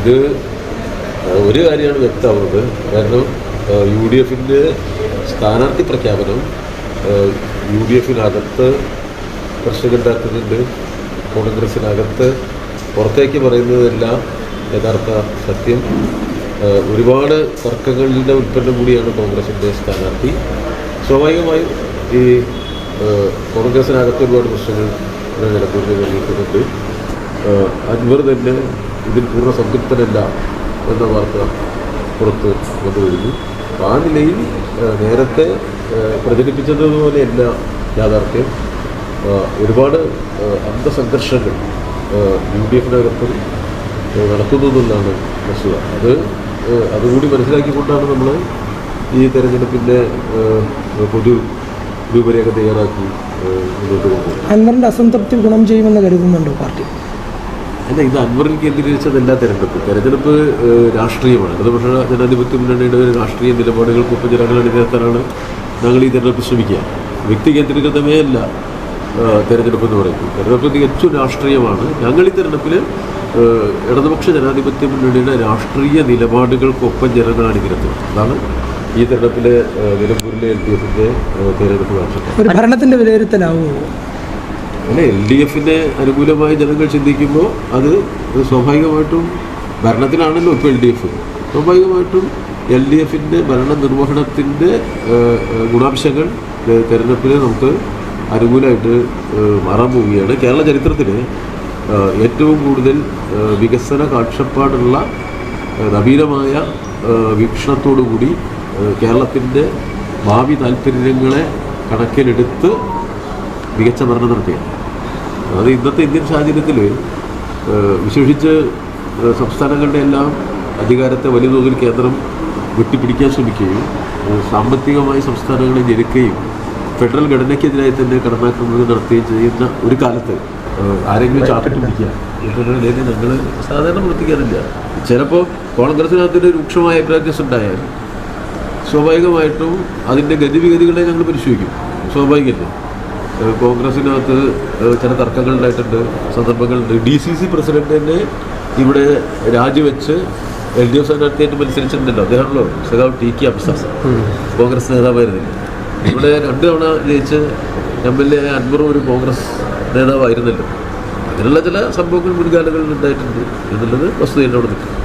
ഇത് ഒരു കാര്യമാണ് വ്യക്തമാവുന്നത്. കാരണം യു ഡി എഫിന്റെ സ്ഥാനാർത്ഥി പ്രഖ്യാപനം യു ഡി എഫിനകത്ത് പ്രശ്നമുണ്ടാക്കുന്നുണ്ട്. കോൺഗ്രസിനകത്ത് പുറത്തേക്ക് പറയുന്നതെല്ലാം യഥാർത്ഥ സത്യം. ഒരുപാട് തർക്കങ്ങളുടെ ഉൽപ്പന്നം കൂടിയാണ് കോൺഗ്രസിന്റെ സ്ഥാനാർത്ഥി. സ്വാഭാവികമായും ഈ കോൺഗ്രസിനകത്ത് ഒരുപാട് പ്രശ്നങ്ങൾ നിലനിൽക്കുന്നുണ്ട്. അൻവർ തന്നെ ഇതിൽ പൂർണ സംതൃപ്തനല്ല എന്ന വാർത്ത പുറത്ത് വന്നുകഴിഞ്ഞു ആ നിലയിൽ നേരത്തെ പ്രചരിപ്പിച്ചതുപോലെയല്ല യാഥാർത്ഥ്യം. ഒരുപാട് അന്ധസംഘർഷങ്ങൾ യു ഡി എഫിനകത്തും നടക്കുന്നു എന്നുള്ളതാണ് വസ്തുത. അത് അതുകൂടി മനസ്സിലാക്കിക്കൊണ്ടാണ് നമ്മൾ ഈ തെരഞ്ഞെടുപ്പിന്റെ പൊതു രൂപരേഖ തയ്യാറാക്കി മുന്നോട്ട് അസംതൃപ്തി ഗുണം ചെയ്യുമെന്ന് കരുതുന്നുണ്ടോ പാർട്ടി? അല്ല ഇത് അൻവറിൽ കേന്ദ്രീകരിച്ചതല്ല തെരഞ്ഞെടുപ്പ്. തെരഞ്ഞെടുപ്പ് രാഷ്ട്രീയമാണ്. ഇടതുപക്ഷ ജനാധിപത്യ മുന്നണിയുടെ ഒരു രാഷ്ട്രീയ നിലപാടുകൾക്കൊപ്പം ജനങ്ങൾ അണിനിരത്താനാണ് ഞങ്ങൾ ഈ തെരഞ്ഞെടുപ്പ് ശ്രമിക്കുക. വ്യക്തി കേന്ദ്രീകൃതമേ അല്ല തെരഞ്ഞെടുപ്പ് എന്ന് പറയുന്നത്. തെരഞ്ഞെടുപ്പ് തികച്ചും രാഷ്ട്രീയമാണ്. ഞങ്ങൾ ഈ തെരഞ്ഞെടുപ്പിൽ ഇടതുപക്ഷ ജനാധിപത്യ മുന്നണിയുടെ രാഷ്ട്രീയ നിലപാടുകൾക്കൊപ്പം ജനങ്ങളാണ് അണിനിരത്തുക അതാണ് ഈ തെരഞ്ഞെടുപ്പിലെ നിലമ്പൂരിലെ എൽ ഡി എഫിന്റെ തെരഞ്ഞെടുപ്പ് കാഴ്ചപ്പാട്. ഒരു ഭരണത്തിന്റെ വിലയിരുത്തലാവുമോ അല്ല എൽ ഡി എഫിന്റെ അനുകൂലമായി ജനങ്ങൾ ചിന്തിക്കുമ്പോൾ അത് സ്വാഭാവികമായിട്ടും ഭരണത്തിലാണല്ലോ ഇപ്പോൾ എൽ ഡി എഫ് സ്വാഭാവികമായിട്ടും എൽ ഡി എഫിന്റെ ഭരണ നിർവഹണത്തിന്റെ ഗുണാംശങ്ങൾ തെരഞ്ഞെടുപ്പിൽ നമുക്ക് അനുകൂലമായിട്ട് മാറാൻ പോവുകയാണ് കേരള ചരിത്രത്തിൽ ഏറ്റവും കൂടുതൽ വികസന കാഴ്ചപ്പാടുള്ള നവീനമായ വീക്ഷണത്തോടുകൂടി കേരളത്തിന്റെ ഭാവി താല്പര്യങ്ങളെ കണക്കിലെടുത്ത് മികച്ച ഭരണം നടത്തിയത്. അത് ഇന്നത്തെ ഇന്ത്യൻ സാഹചര്യത്തിൽ വിശേഷിച്ച് സംസ്ഥാനങ്ങളുടെ എല്ലാം അധികാരത്തെ വലിയ തോതിൽ കേന്ദ്രം വെട്ടിപ്പിടിക്കാൻ ശ്രമിക്കുകയും സാമ്പത്തികമായി സംസ്ഥാനങ്ങളെ ഞെരുക്കുകയും ഫെഡറൽ ഘടനയ്ക്കെതിരായി തന്നെ കടന്നാക്രമണം നടത്തുകയും ചെയ്യുന്ന ഒരു കാലത്ത് ആരെങ്കിലും ചാർട്ടിട്ട് പിടിക്കുക നിലയിൽ ഞങ്ങൾ സാധാരണ പ്രവർത്തിക്കാറില്ല. ചിലപ്പോൾ കോൺഗ്രസിനകത്തിന്റെ രൂക്ഷമായ അഭിപ്രായസ് ഉണ്ടായാൽ സ്വാഭാവികമായിട്ടും അതിന്റെ ഗതിവിഗതികളെ ഞങ്ങൾ പരിശോധിക്കും. സ്വാഭാവികമല്ലേ കോൺഗ്രസിനകത്ത് ചില തർക്കങ്ങൾ ഉണ്ടായിട്ടുണ്ട് സന്ദർഭങ്ങളുണ്ട്. ഡി സി സി പ്രസിഡന്റിനെ ഇവിടെ രാജിവെച്ച് എൽ ഡി എഫ് സ്ഥാനാർത്ഥിയായിട്ട് മത്സരിച്ചിട്ടുണ്ടല്ലോ. അദ്ദേഹമാണല്ലോ സഖാവ് ടി കെ അബ്സാസ്. കോൺഗ്രസ് നേതാവായിരുന്നില്ല? ഇവിടെ രണ്ടു തവണ ജയിച്ച് എം എൽ എ അൻവറും ഒരു കോൺഗ്രസ് നേതാവായിരുന്നല്ലോ. അങ്ങനെയുള്ള ചില സംഭവങ്ങൾ മുൻകാലങ്ങളിൽ ഉണ്ടായിട്ടുണ്ട്. എന്നുള്ളത് വസ്തുത എന്നോട് നിൽക്കും